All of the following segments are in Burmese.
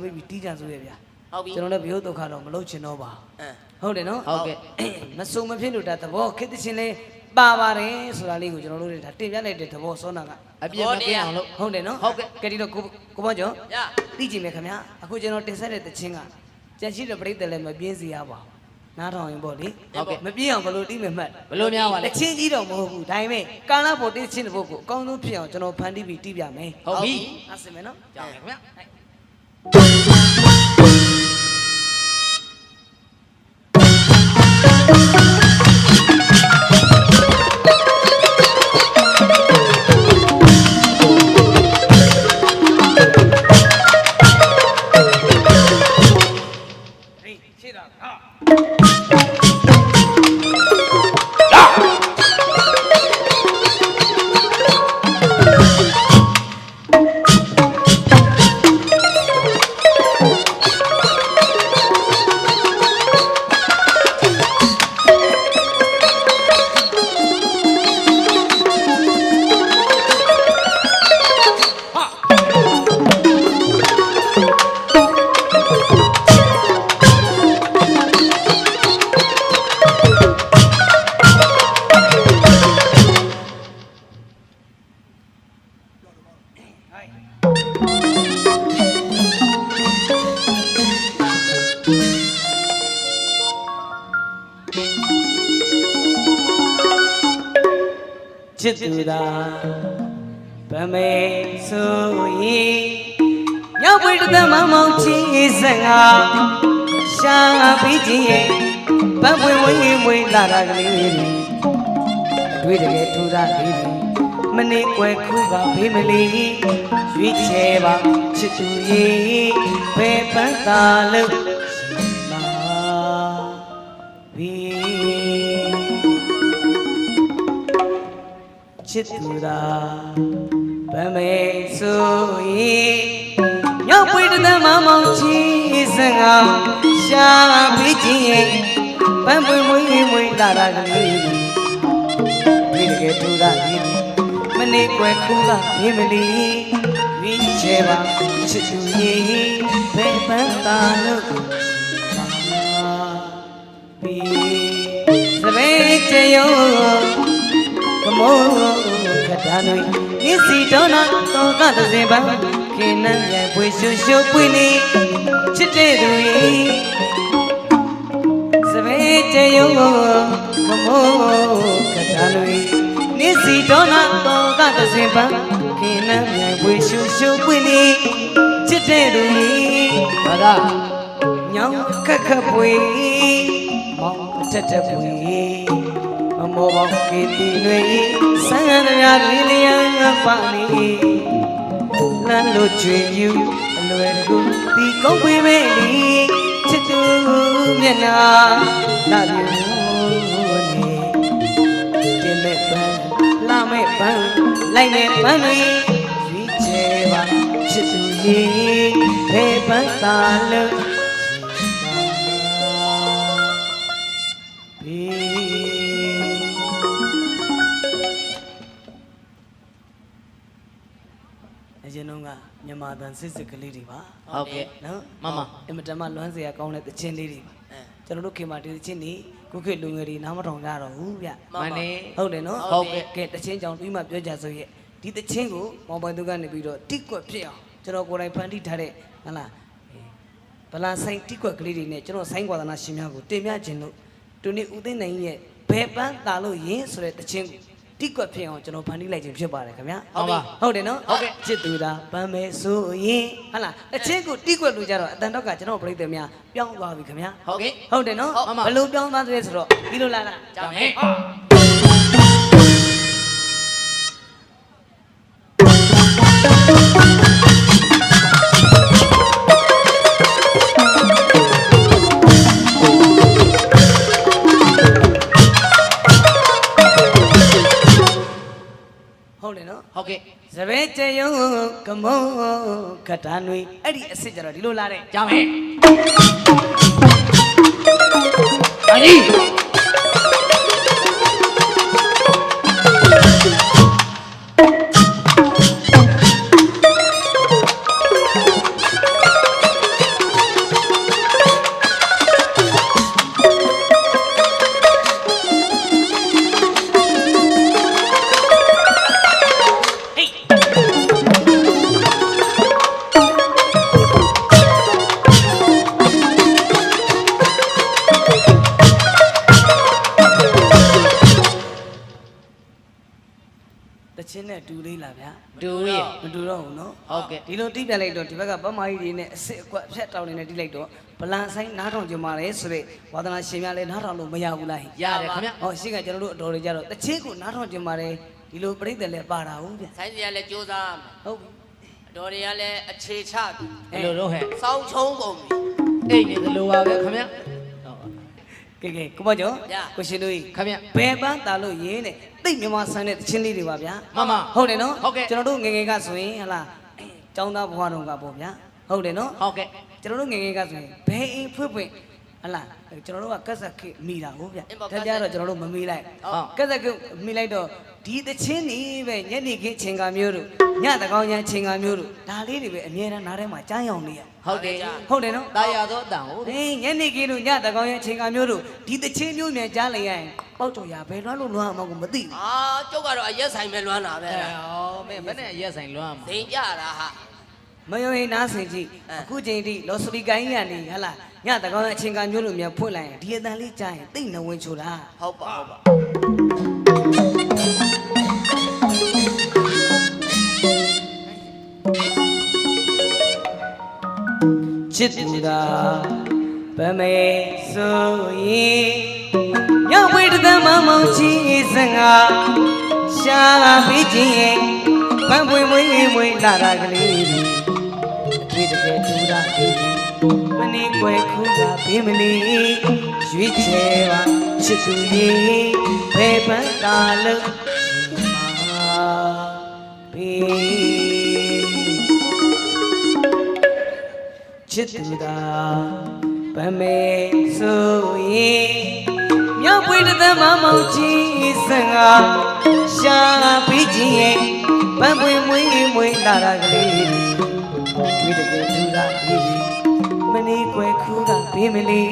ကျွန်တော်တို့အတီးလေးတွေပဲဦးစားပေးပြီးတီးကြဆိုရဗျာဟုတ်ပြီကျွန်တော်လည်းဘယုတ်ဒုက္ခတော့မလုပ်ချင်တော့ပါဘူးအင်းဟုတ်တယ်နော်ဟုတ်ကဲ့မစုံမဖြစ်လို့ဒါသဘောခေတ္တချင်းလေးပါပါတယ်ဆိုတာလေးကိုကျွန်တော်တို့တွေဒါတင်ပြလိုက်တဲ့သဘောစောနာကအပြည့်မကင်းအောင်လို့ဟုတ်တယ်နော်ဟုတ်ကဲ့ကဲဒီတော့ကိုကိုဘောကျော်ရသိကြည့်မယ်ခင်ဗျာအခုကျွန်တော်တင်ဆက်တဲ့တခြင်းကကြံရှိတဲ့ပြိတ္တလည်းမပြင်းစီရပါဘူးနားထောင်ရင်ပေါ့လေဟုတ်ကဲ့မပြင်းအောင်ဘယ်လိုတီးမယ်မှတ်ဘယ်လိုများပါလဲတခြင်းကြီးတော့မဟုတ်ဘူးဒါပေမဲ့ကာလပေါ်တီးခြင်းတဲ့ဘုတ်ကိုအကောင်းဆုံးဖြစ်အောင်ကျွန်တော်ဖန်တီးပြီးတီးပြမယ်ဟုတ်ပြီအဆင်မယ်နော်ကြောက်ရခင်ဗျာ ဟေး ချစ်သူသာဗမေဆိုရင်မြောက်ပွေတသမမောင်ချင်းစငါရှာပြီးချင်းရဲ့ဗတ်ပွေဝေးဝေးလာတာကလေးတွေတွေ့တကယ်ထူတာလေးတွေမနေကွယ်ခုကဘေးမလီရွေးချယ်ပါချစ်သူရဲ့ဘယ်ပန်းသာလို့ ချစ်သူသာဗမေဆိုရင်မြောက်ပွေတသမမောင်ချီစငါရှာပြီးချင်းရဲ့ပန်းပွေမွေးမွေးလာတာကလေးဒီတကယ်ထူတာဒီမနေကွယ်ခုကမင်းမလီဝိချေပါချစ်သူရဲ့ဘယ်ပန်းသာလို့ပြီးသဘေချယောကမော ကတာနွေနိစီတောနာတောကတစင်ပန်းခေနံရဲ့ပွေရှုရှုပွေနေချစ်တဲ့သူ၏စပယ်ချယောကမောကတာနွေနိစီတောနာတောကတစင်ပန်းခေနံရဲ့ပွေရှုရှုပွေနေချစ်တဲ့သူ၏ဘာသာညောင်ခက်ခက်ပွေမောင်အထက်ထက်ပွေ မမောပေါင်းကေတီတွေဆန်းရများတွေလျံပါနေလမ်းလို့ကျွေယူအလွယ်တကူဒီကုန်းပေးမေးလီချစ်သူမျက်နာလာပြူနေတင်မဲ့ပန်းလာမဲ့ပန်းလိုက်မဲ့ပန်းတွေရွေးချယ်ပါချစ်သူကြီးဘယ်ပန်းသာလို့ မြန်မာတန်စစ်စစ်ကလေးတွေပါဟုတ်ကဲ့နော်မမအင်မတန်မှလွမ်းစရာကောင်းတဲ့တခြင်းလေးတွေပါကျွန်တော်တို့ခေတ်မှာဒီတခြင်းတွေခုခေတ်လူငယ်တွေနားမထောင်ကြတော့ဘူးဗျမနေဟုတ်တယ်နော်ဟုတ်ကဲ့ကဲတခြင်းကြောင့်ပြီးမှပြောကြဆိုရဲ့ဒီတခြင်းကိုမောင်ပိုင်သူကနေပြီးတော့တိကွက်ဖြစ်အောင်ကျွန်တော်ကိုယ်တိုင်ဖန်တီးထားတဲ့ဟလာဗလာဆိုင်တိကွက်ကလေးတွေနဲ့ကျွန်တော်ဆိုင်းကွာဒနာရှင်များကိုတင်ပြခြင်းလို့တူနေဦးသိန်းနိုင်ရဲ့ဘယ်ပန်းတာလို့ရင်းဆိုတဲ့တခြင်းကို တိကွက်ဖြစ်အောင်ကျွန်တော်ဖန်တီးလိုက်ခြင်းဖြစ်ပါတယ်ခင်ဗျာဟုတ်ပါဟုတ်တယ်နော်ဟုတ်ကဲ့ချစ်သူတာဗမ်းမယ်ဆိုရင်ဟဟလားအချင်းကိုတိကွက်လူကြတော့အတန်တော့ကကျွန်တော်ပြိတ္တများပြောင်းသွားပြီခင်ဗျာဟုတ်ကဲ့ဟုတ်တယ်နော်ဟုတ်ပါမဘယ်လိုပြောင်းသွားတယ်ဆိုတော့ဒီလိုလာလားကြောက်ဟဲ့ အဲ့ဒီအစ်စ်ကြတော့ဒီလိုလာတဲ့ကြောက်ဟဲ့အကြီး မာကြီးတွေနဲ့အစ်စ်အကွက်ဖြတ်တောင်းနေနဲ့တိလိုက်တော့ဗလန်ဆိုင်နားထောင်ကြမှာလေဆိုတဲ့ဝါသနာရှင်များလည်းနားထောင်လို့မရဘူးလားဟိရတယ်ခင်ဗျဟောရှိကကျွန်တော်တို့အတော်တွေကြတော့တချင်းကိုနားထောင်ကြမှာလေဒီလိုပြိတ္တလည်းပါတာဟုတ်ဗျာဆိုင်စီကလည်းစူးစမ်းဟုတ်ပြီအတော်တွေကလည်းအခြေချပြီဘယ်လိုတော့ဟဲ့စောင်းချုံကုန်ပြီအိတ်နေသလိုပါပဲခင်ဗျဟုတ်ကဲကဲကိုမကျော်ဗျာကိုရှင်တို့ကြီးခင်ဗျဘယ်ပန်းတာလို့ရင်းနဲ့တိတ်မြမဆန်းတဲ့တချင်းလေးတွေပါဗျာမမဟုတ်တယ်နော်ဟုတ်ကဲ့ကျွန်တော်တို့ငယ်ငယ်ကဆိုရင်ဟလာကျောင်းသားဘဝတုန်းကပေါ့ဗျာ ဟုတ်တယ်နော်ဟုတ်ကဲ့ကျွန်တော်တို့ငယ်ငယ်ကဆိုရင်ဘယ်အိမ်ဖွင့်ဖွင့်ဟလာကျွန်တော်တို့ကကက်ဆက်ခစ်မိတာဟုတ်ဗျအင်းပေါ့ဒါကြတော့ကျွန်တော်တို့မမိလိုက်ဟုတ်ကက်ဆက်ခစ်မိလိုက်တော့ဒီတချင်းနေပဲညနေခင်းချိန်ကမျိုးတို့ညတကောင်ညာချိန်ကမျိုးတို့ဒါလေးတွေပဲအမြဲတမ်းနားထဲမှာကြားရောင်နေရဟုတ်တယ်ဟုတ်တယ်နော်တာယာတော့တန်ဟုတ်ဟင်းညနေခင်းတို့ညတကောင်ညာချိန်ကမျိုးတို့ဒီတချင်းမျိုးမြန်ကြားလိုက်ရရင်ပေါက်တော်ရဘယ်လွှမ်းလို့လွှမ်းအောင်မသိဘူးအာကျုပ်ကတော့အရက်ဆိုင်ပဲလွမ်းတာပဲအဲဟောမင်းဘယ်နဲ့ရက်ဆိုင်လွမ်းမှာဒိန်ကြတာဟာ မယုံရင်နားဆင်ကြည့်အဲအခုချိန်ထိလော်စပီကိုင်းကြီးကနေဟလာညတကောင်ညာချိန်ကမျိုးတို့မြန်ဖွင့်လိုက်ရင်ဒီအတန်လေးကြားရင်သိနေဝင်ချိုတာဟုတ်ပါဟုတ်ပါချစ်သူသာဗမေဆိုရင်ညဝိတသမမောင်ချီစငါရှာပြီးချင်းရဲ့ပန်းပွင့်မွေးမွေးလာတာကလေး တွေအတွေ့တကယ်တူတာလေးမနေွယ်ခုကဘေးမလီရွေးချယ်ပါချစ်သူရဲ့ဘယ်ပန်းသာလို့ဘေးချစ်သူသာဗမေဆိုရင်မြောက်ပွေတသမမောင်ကြီးစံငါရှာပြီးချင်းရဲ့ပန်းပွေမွေးမွေးလာတာကလေး တွေ့တကယ်သူသာပြီးမနေွယ်ခူးကဘေးမလီ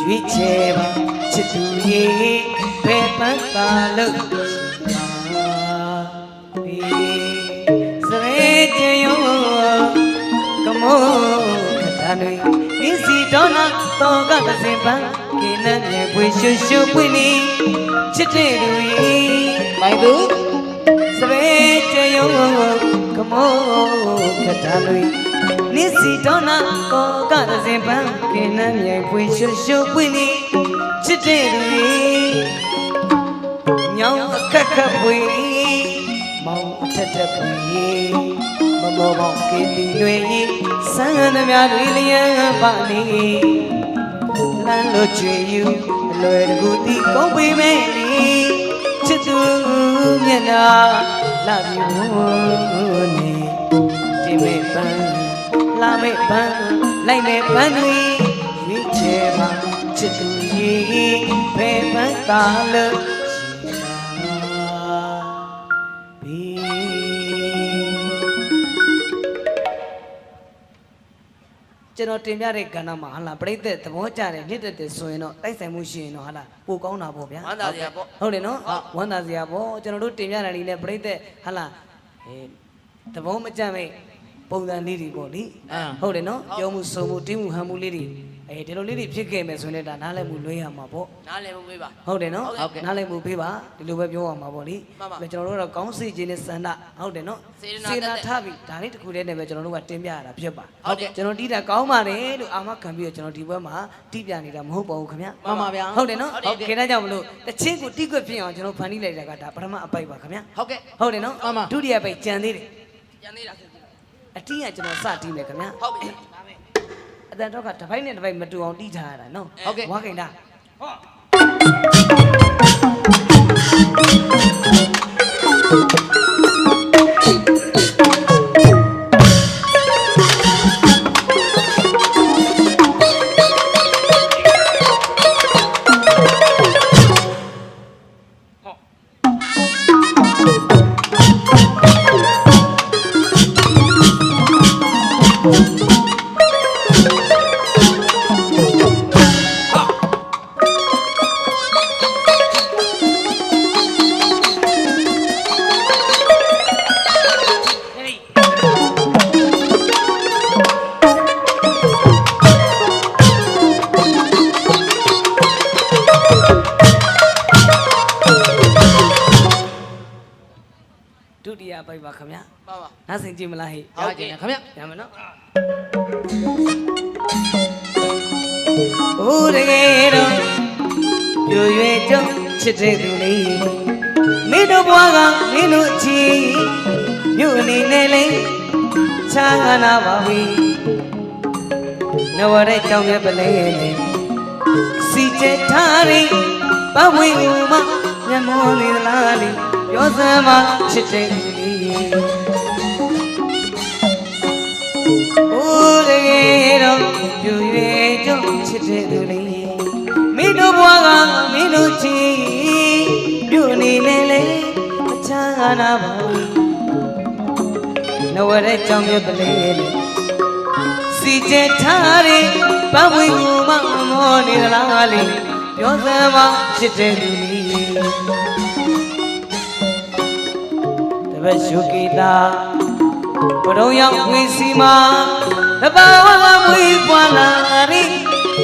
ရွေးချယ်ပါချစ်သူရဲ့ဘယ်ပန်းသာလို့စရဲကြယောကမောကတနွေဤစီတော်နာတောကတစင်ပန်းကိနမြေပွေရှုရှုပွင့်နီချစ်တဲ့လူဤမိုင်သူစရေကြယောက မောကတနွေဤစီတော်နာတောကတစင်ပန်းကိနမြေပွေရှုရှုပွင့်နီချစ်တဲ့လူဤညောင်အခက်ခက်ပွေမောင်အထက်ထက်ပွေမမောပေါင်းကေတီတွေစံသမျှတွေလျံပါနေလမ်းလို့ချွေယူအလွယ်တကူတီကုန်ပေမဲ့နီချစ်သူမျက်နာ လာပြီဝနေဒီမဲ့ပန်းလာမဲ့ပန်းလိုက်မဲ့ပန်းတွေရွေးချယ်ပါချစ်သူရဲ့ဘယ်ပန်းသာလို့ ကျွန်တော်တင်ပြတဲ့ကဏ္ဍမှာဟာလာပြိသက်သဘောကျတယ်နှစ်သက်တယ်ဆိုရင်တော့တိုက်ဆိုင်မှုရှိရင်တော့ဟာလာပိုကောင်းတာပေါ့ဗျာဝမ်းသာစရာပေါ့ဟုတ်တယ်နော်ဝမ်းသာစရာပေါ့ကျွန်တော်တို့တင်ပြတာလေးနဲ့ပြိသက်ဟာလာအဲသဘောမကျမဲ့ပုံစံလေးတွေပေါ့လေအာဟုတ်တယ်နော်ပြောမှုဆိုမှုတင်းမှုဟန်မှုလေးတွေ အဲဒီလိုလေးတွေဖြစ်ခဲ့မယ်ဆိုရင်လည်းဒါနားလည်မှုလွှဲရမှာပေါ့နားလည်မှုပေးပါဟုတ်တယ်နော်ဟုတ်ကဲ့နားလည်မှုပေးပါဒီလိုပဲပြောရမှာပေါ့လေမှန်ပါဒါကျွန်တော်တို့ကတော့ကောင်းစီခြင်းနဲ့စန္ဒဟုတ်တယ်နော်စေတနာတက်တဲ့ထားပြီဒါလေးတစ်ခုတည်းနဲ့ပဲကျွန်တော်တို့ကတင်ပြရတာဖြစ်ပါဟုတ်ကဲ့ကျွန်တော်တီးတာကောင်းပါတယ်လို့အာမခံပြီးတော့ကျွန်တော်ဒီဘက်မှာတီးပြနေတာမဟုတ်ပါဘူးခင်ဗျမှန်ပါဗျာဟုတ်တယ်နော်ဟုတ်တယ်ခေတ္တကြောင့်မလို့တချင်းကိုတီးခွက်ဖြစ်အောင်ကျွန်တော်ဖန်တီးလိုက်တာကဒါပထမအပိုက်ပါခင်ဗျဟုတ်ကဲ့ဟုတ်တယ်နော်မှန်ပါဒုတိယပိုက်ကြံသေးတယ်ကျန်သေးတာဆိုကြည့်အတီးကကျွန်တော်စတီးမယ်ခင်ဗျဟုတ်ပြီ အတန်တော့ကတစ်ပိုက်နဲ့တစ်ပိုက်မတူအောင်တီးထားရတာနော်ဟုတ်ကဲ့ဝါကိန်တာဒု ပိုက်ပါခင်ဗျာပါပါနားဆင်ကြည့်မလားဟိရကြတယ်ခင်ဗျရမယ်နော်ဦးတကယ်တော့ပြွရွယ်ကြုံချစ်တဲ့သူလေးမင်းတို့ဘွားကမင်းတို့ချီမြို့အနေနဲ့လေချာနာပါပြီနဝရဲကြောင့်ရဲ့ပလဲနဲ့စီကျထားရင်ပဝေဥမမျက်မောနေသလားလေပြောစမ်းမချစ်တဲ့ သူလေး။အိုးတကယ်တော့ပြူရွယ်ကြောင့်ချစ်တဲ့သူလေးမင်းတို့ဘွားကမင်းတို့ချီပြူနေလေလေအချမ်းနာပါဘူး။နဝရဲကြောင့်မြတ်ပလေးလေစီကျထားရင်ပဝေကူမမောနေသလားလေပြောစမ်းမချစ်တဲ့သူလေး တပည့်ရှုကိတာဘရုံရောက်ဝီစီမာတဘာဝကမွေးပွားလာရီ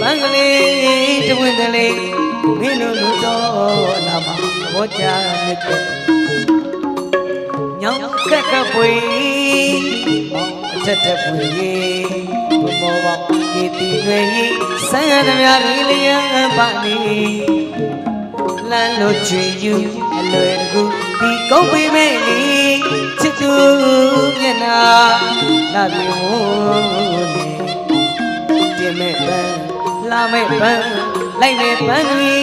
ဘင်္ဂလေးတဝင်းတလေးမင်းတို့လူတော်လာမှာဘောကြမြစ်တဲ့ညောင်းခက်ခက်ပွေမောင်းအထက်ထက်ပွေဘမောပေါကေတီတွေဆန်းရသည်များရီလျံပါနေလမ်းလို့ချွေယူအလွယ်တကူ ဒီကုန်းပေမဲ့လေချစ်သူမျက်နာလာပြီဟိုနေတင်မဲ့ပန်းလာမဲ့ပန်းလိုက်မဲ့ပန်းတွေ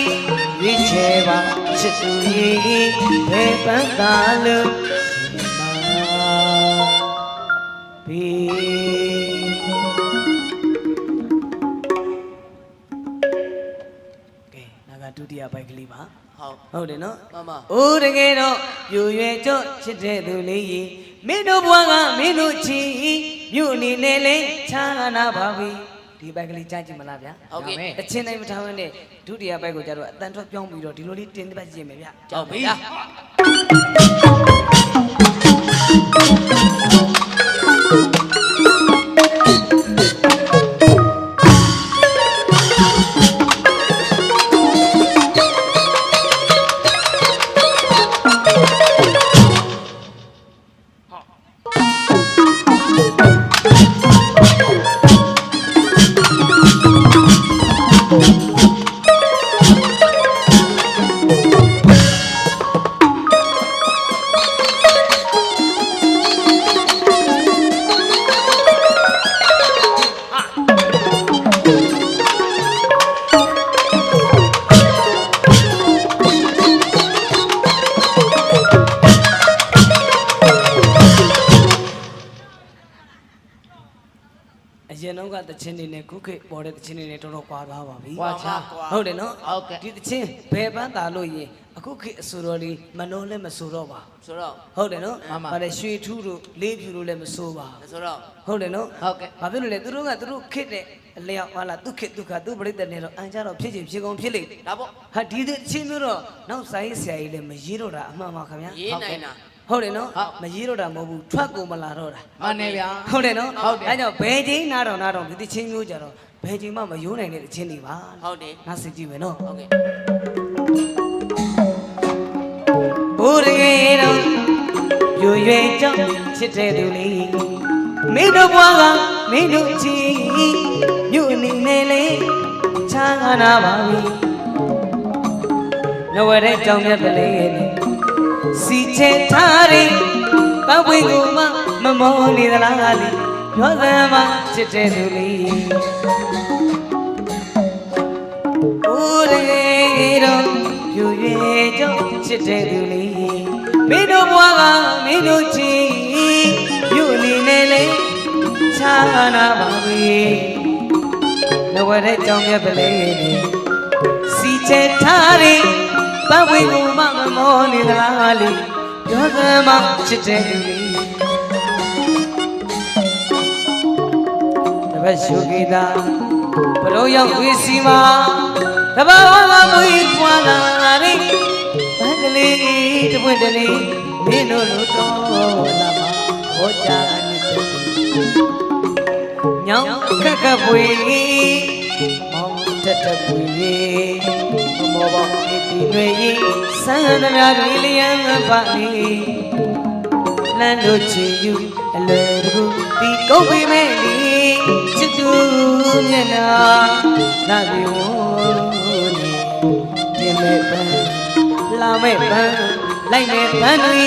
ရွေးချယ်ပါချစ်သူကြီးဘယ်ပန်းသာလို့မာဘီကဲနာကဒုတိယပိုက်ကလေးပါ ဟုတ်ဟုတ်တယ်နော်မမ။အိုးတကယ်တော့ပြူရွယ်ကြော့ချစ်တဲ့သူလေးကြီးမင်းတို့ဘွားကမင်းတို့ချီမြို့အနေနဲ့လဲချာနာပါပြီ။ဒီဘက်ကလေးကြားကြည့်မလားဗျာဟုတ်ကဲ့။အချင်းတိုင်းမထားဘဲနဲ့ဒုတိယဘက်ကိုကျတော့အတန်ထွက်ပြောင်းပြီးတော့ဒီလိုလေးတင်ပတ်ကြည့်မယ်ဗျာကြောက်ပြီ။ ချင်းနေနဲ့ခုခေတ်ပေါ်တဲ့တချင်းနေနဲ့တော်တော်ကွာသွားပါပြီ။ကွာချာဟုတ်တယ်နော်ဟုတ်ကဲ့ဒီတချင်းဘယ်ပန်းသာလို့ရင်အခုခေတ်အဆိုတော်လေးမနှောလည်းမဆိုတော့ပါဘူးဆိုတော့ဟုတ်တယ်နော်မှန်ပါဗါတယ်ရွှေထူးတို့လေးဖြူတို့လည်းမဆိုးပါဘူးဆိုတော့ဟုတ်တယ်နော်ဟုတ်ကဲ့ဘာဖြစ်လို့လဲသူတို့ကသူတို့ခစ်တဲ့အလျောက်ဟာလားသူခစ်သူခသူပြိတ္တနဲ့တော့အန်ကြတော့ဖြစ်ချင်ဖြစ်ကုန်ဖြစ်လိမ့်ဒါပေါ့ဟာဒီအချင်းမျိုးတော့နောက်ဆိုင်ဆရာကြီးလည်းမရေးတော့တာအမှန်ပါခင်ဗျာရေးနိုင်တာ ဟုတ်တယ်နော်ဟုတ်မရေးတော့တာမဟုတ်ဘူးထွက်ကိုမလာတော့တာမနေဗျာဟုတ်တယ်နော်ဟုတ်တယ်အဲကြောင့်ဘယ်ချိန်နားတော့နားတော့ဒီတချင်းမျိုးကြတော့ဘယ်ချိန်မှမယိုးနိုင်တဲ့တချင်းတွေပါဟုတ်တယ်နားစစ်ကြည့်မယ်နော်ဟုတ်ကဲ့ဘိုးတကယ်တော့ယူရွယ်ကြောင့်ချစ်တဲ့သူလေးမင်းတို့ဘွားကမင်းတို့ချီမြို့အနေနဲ့လေချာနာပါပြီနဝရဲကြောင့်မြတ်ပလေးနဲ့ စီချေထားရင်ပဝေကိုမမမောနေသလားလေပြောစမ်းမချစ်တဲ့သူလေးအိုးတကယ်တော့ယူရွယ်ကြောင့်ချစ်တဲ့သူလေးမင်းတို့ဘွားကမင်းတို့ချီမြို့အနေနဲ့လေချာနာပါပြီနဝရဲကြောင့်မြတ်ပလေးနဲ့စီချေထားရ င်ပဝေကိုမမမောနေသလားလေပြောစမ်းမချစ်တဲ့သူလေးတပတ်ရှုကိတာဘရုံရောက်ဝီစီမာတဘာဝကမွေးပွားလာရီဘန်ကလေးတပွင့်တလေးမင်းတို့လိုတော့လာမှာဟောကြားနေတဲ့ညောင်းခက်ခက်ပွေ မောင်းတက်တက်ပွေမောပေါင်းဒီတွေစမ်းသမျှတွေလျံပါနေလှမ်းလို့ချီယူအလွယ်တကူဒီကုန်းပေမဲ့ဒီချစ်သူမျက်နာလာပြီဝနေတင်မဲ့ပန်းလာမဲ့ပန်းလိုက်မဲ့ပန်းတွေ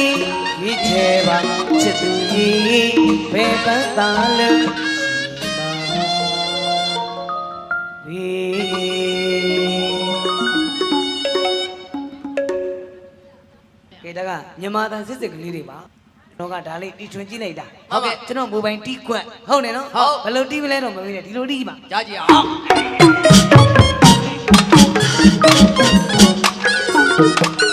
ရွေးချယ်ပါချစ်သူကြီးဘယ်ပန်းသာလို့ မြန်မာသားစစ်စစ်ကလေးတွေပါတော့ကဒါလေးတီထွင်ကြည့်လိုက်တာဟုတ်ကဲ့ကျွန်တော်မိုဘိုင်းတီးခွက်ဟုတ်တယ်နော်ဟုတ်ဘယ်လိုတီးမလဲတော့မမေးနဲ့ဒီလိုတီးပါကြားကြည့်အောင်ဒါ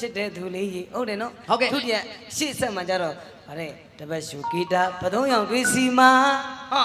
ဖြစ်တဲ့သူလေးကြီးဟုတ်တယ်နော်ဟုတ်ကဲ့သူပြန်ရှေ့ဆက်မှကြတော့ဗါတဲ့တပတ်ရှူဂီတာပသုံးရောင်တွေးစီမာဟာ